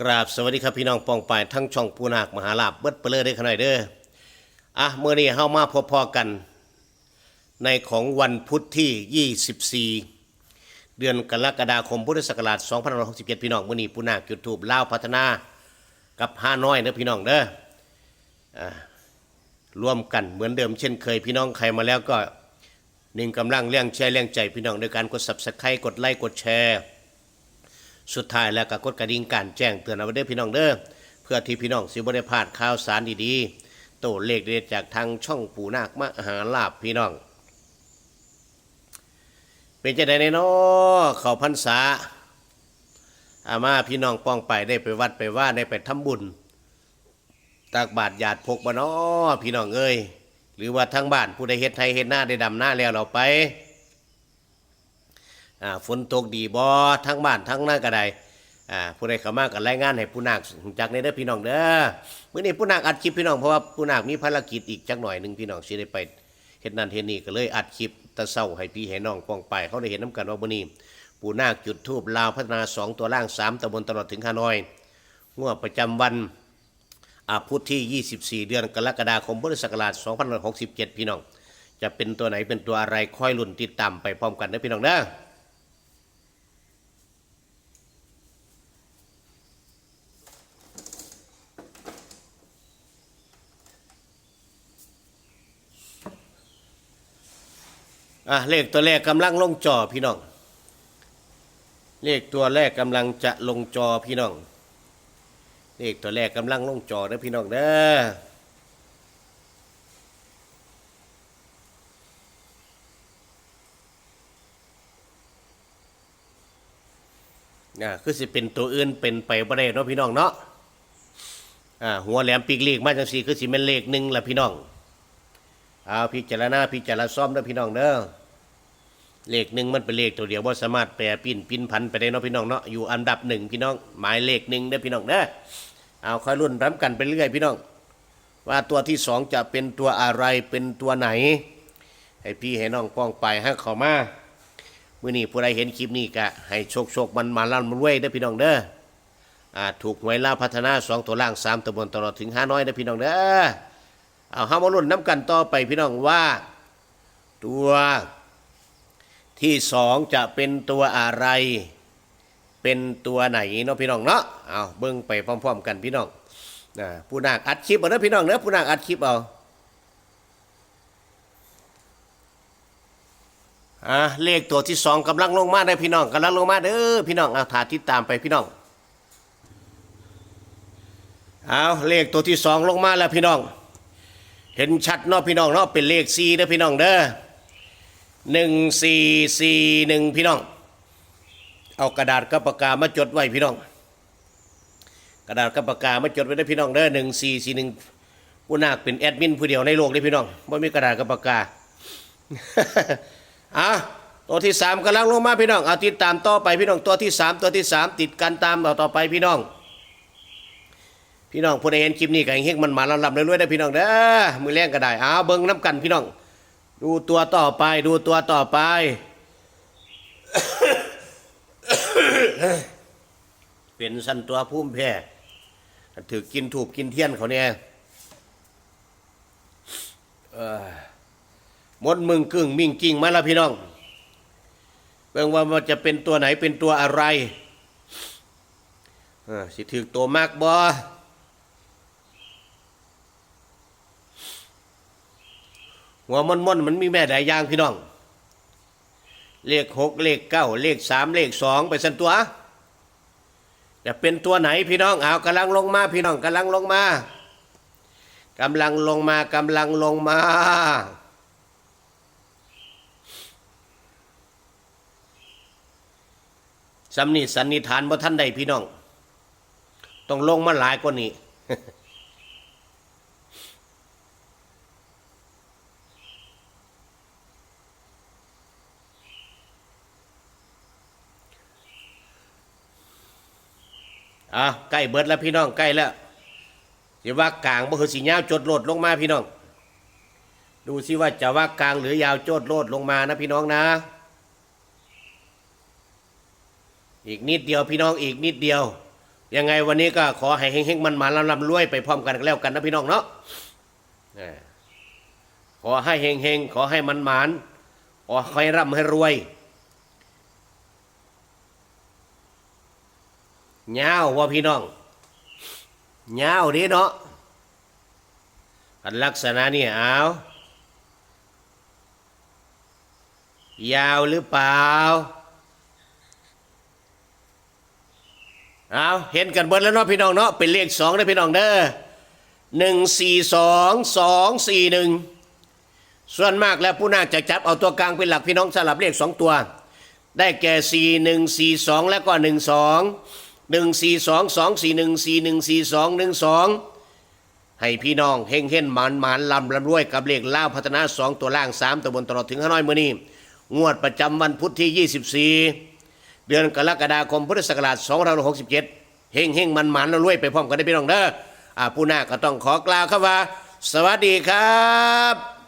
กราบสวัสดีครับพี่น้องปองปายทั้งช่องปูนาคมหาลาบเบิดเปลือได้ขนาดเด้ออะเมื่อนี้เข้ามาพบพอกัน ในของวันพุธที่ 24 เดือนกรกฎาคมพุทธศักราช2567 พี่น้องมื่อนี้ปูนาคจุดทูบลาวพัฒนากับห้าน้อยเด้อพี่น้องเด้ออะร่วมกันเหมือนเดิมเช่นเคยพี่น้องใครมาแล้วก็หนึ่งกำลังเลี้ยงแชร์เลี้ยงใจพี่น้องโดยการกด subscribe กดไลค์กดแชร์ สุดท้ายแล้วก็กดกระดิ่งการแจ้งเตือนเอาไว้เด้อพี่น้องเด้อเพื่อที่พี่น้องสิบ่ได้พลาดข่าวสารดีๆโตเลขเด็ดจากทางช่องปู่นาคมหาลาบพี่น้อง เป็นจะได้ในน้อเขาพรรษาอามาพี่น้องป้องไปได้ไปวัดไปว่าได้ไปทำบุญตักบาตรญาติพกบ่นอพี่น้องเอ้ยหรือว่าทั้งบ้านผู้ใดเฮ็ดไทยเฮ็ดหน้าได้ดำหน้าแล้วเราไป ฝนตกดีบ่ทั้งบ้านทั้งหน้ากระไดอ่าผู้ใดเข้ามาก็รายงานให้ผู้นาคจักในเด้อพี่น้องเด้อมื้อนี้ผู้นาคอัดคลิปพี่น้องเพราะว่าผู้นาคมีภารกิจอีกจักหน่อยหนึ่งพี่น้องสิได้ไปเฮ็ดนั่นเฮ็ดนี่ก็เลยอัดคลิปตะเช้าให้พี่ให้น้องป้องไป เขาได้เห็นนํกันว่ามื้อนี้ผู้นาคจุดธูปลาวพัฒนาสองตัวล่างสามตำบลตลอดถึงฮานอยงวดประจำวันอาพุธที่ 24 เดือนกรกฎาคมพุทธศักราช2567 พี่น้อง จะเป็นตัวไหนเป็นตัวอะไรค่อยลุ้นติดตามไปพร้อมกันเด้อพี่น้องเด้ อะเลขตัวแรกกำลังลงจอพี่น้อง เลขตัวแรกกำลังจะลงจอพี่น้อง เลขตัวแรกกำลังลงจอเด้อพี่น้องเด้ออ่าคือสิเป็นตัวอื่นเป็นไปบ่ได้เนาะพี่น้องเนาะอ่าหัวแหลมปีกเลขมาจังสี่คือสิเป็นเลขหนึ่งละพี่น้อง เอาพิจารณาพิจารณาซ่อมเด้อพี่น้องเด้อ เลขหนึ่งมันเป็นเลขตัวเดียวว่าสามารถแปรปิ้นปิ้นพันไปได้เนาะพี่น้องเนาะอยู่อันดับหนึ่งพี่น้อง หมายเลขหนึ่งเด้อพี่น้องเด้อเอาค่อยรุ่นร้อมกันไปเรื่อยพี่น้อง ว่าตัวที่สองจะเป็นตัวอะไรเป็นตัวไหน ให้พี่ให้น้องป้องไปให้เขามาเมื่อนี้ผู้ใดเห็นคลิปนี้ก็ให้โชคโชคมันมาลั่นมันเว้ยเด้อพี่น้องเด้ออ่าถูกหวยล่าพัฒนาสองตัวล่างสามตัวบนตลอดถึงห้าน้อยเด้อพี่น้องเด้อเอาห้ามารุ่นน้ำกันต่อไปพี่น้องว่า ตัว ที่สองจะเป็นตัวอะไร เป็นตัวไหนเนาะพี่น้องเนาะเอาเบิ้งไปพร้อม ๆ กันพี่น้องนะผู้นาคอัดคลิปเอาเด้อพี่น้องเด้อผู้นาคอัดคลิปเอาอะเลขตัวที่สองกำลังลงมาได้พี่น้องกำลังลงมาเด้อพี่น้องเอาถาติดตามไปพี่น้องเอาเลขตัวที่สองลงมาแล้วพี่น้อง เห็นชัดเนาะพี่น้องเนาะเป็นเลขสี่เด้อพี่น้องเด้อ หนึ่งสี่สี่หนึ่งพี่น้อง เอากระดาษกับปากกามาจดไว้พี่น้อง กระดาษกับปากกามาจดไว้ได้พี่น้องเด้อหนึ่งสี่สี่หนึ่งผู้นาคเป็นแอดมินผู้เดียวในโลกเลยพี่น้องไม่มีกระดาษกับปากกาอะตัวที่สามกำลังลงมาพี่น้องเอาติดตามต่อไปพี่น้องตัวที่สามตัวที่สามติดกันตามเอาต่อไปพี่น้อง พี่น้องผู้ใดเห็นคลิปนี้ก็ให้เฮงมันมาลำลำเรื่อยๆได้พี่น้องเด้อมือแรงก็ได้เอาเบิ้งน้ำกันพี่น้อง ดูตัวต่อไป ดูตัวต่อไป เป็นสันตัวพุ่มแพ้ถือกินถูกกินเทียนเขาเนี่ยมดมึงกึ่งมิ่งกิ่งมาแล้วพี่น้องเบิ่งว่ามันจะเป็นตัวไหนเป็นตัวอะไรสิถือตัวมากบ่ หัวมันมันมันมีแม่หลายอย่างพี่น้อง เลขหกเลขเก้าเลขสามเลขสองไปสันตัวจะเป็นตัวไหนพี่น้องเอากำลังลงมาพี่น้องกำลังลงมากำลังลงมากำลังลงมาสำนิสันนิฐานว่ท่านใดพี่น้อง ต้องลงมาหลายกว่านี้ อะใกล้เบิดแล้วพี่น้องใกล้แล้วสิว่ากลางบ่คือสียาวจดโลดลงมาพี่น้อง ดูสิว่าจะว่ากลางหรือยาวโจดโลดลงมานะพี่น้องนะ อีกนิดเดียวพี่น้องอีกนิดเดียว ยังไงวันนี้ก็ขอให้เฮงๆมันมาลำลำรวยไปพร้อมกันแล้วกันนะพี่น้องเนาะขอให้เฮงๆขอให้มันหมานขอให้ร่ำให้รวย เงาวว่าพี่น้องเงาวดีเนาะอันลักษณะนี่เอายาวหรือเปล่าเอาเห็นกันเบิดแล้วเนาะพี่น้องเนาะเป็นเลขสองนะพี่น้องเด้อหนึ่งสี่สองสองสี่หนึ่งส่วนมากแล้วผู้นาจะจับเอาตัวกลางเป็นหลักพี่น้องสลับเลขสองตัว ได้แก่สี่หนึ่งสี่สองแล้วก็หนึ่งสอง หนึ่งสี่สองสองสี่หนึ่งสี่หนึ่งสี่สองหนึ่งสองให้พี่น้องเฮงเฮ่นหมันหมันลำลำรวยกับเลขล่าพัฒนาสองตัวล่างสามตัวบนตลอดถึงห้าน้อยมือนี้งวดประจำวันพุธที่ยี่สิบสี่เดือนกรกฎาคมพุทธศักราช2567เจ็ดเฮงเฮงมันมันล้วรวยไปพร้อมกันได้พี่น้องเด้ออาผู้นาก็ต้องขอกล่าวครับว่า สวัสดีครับ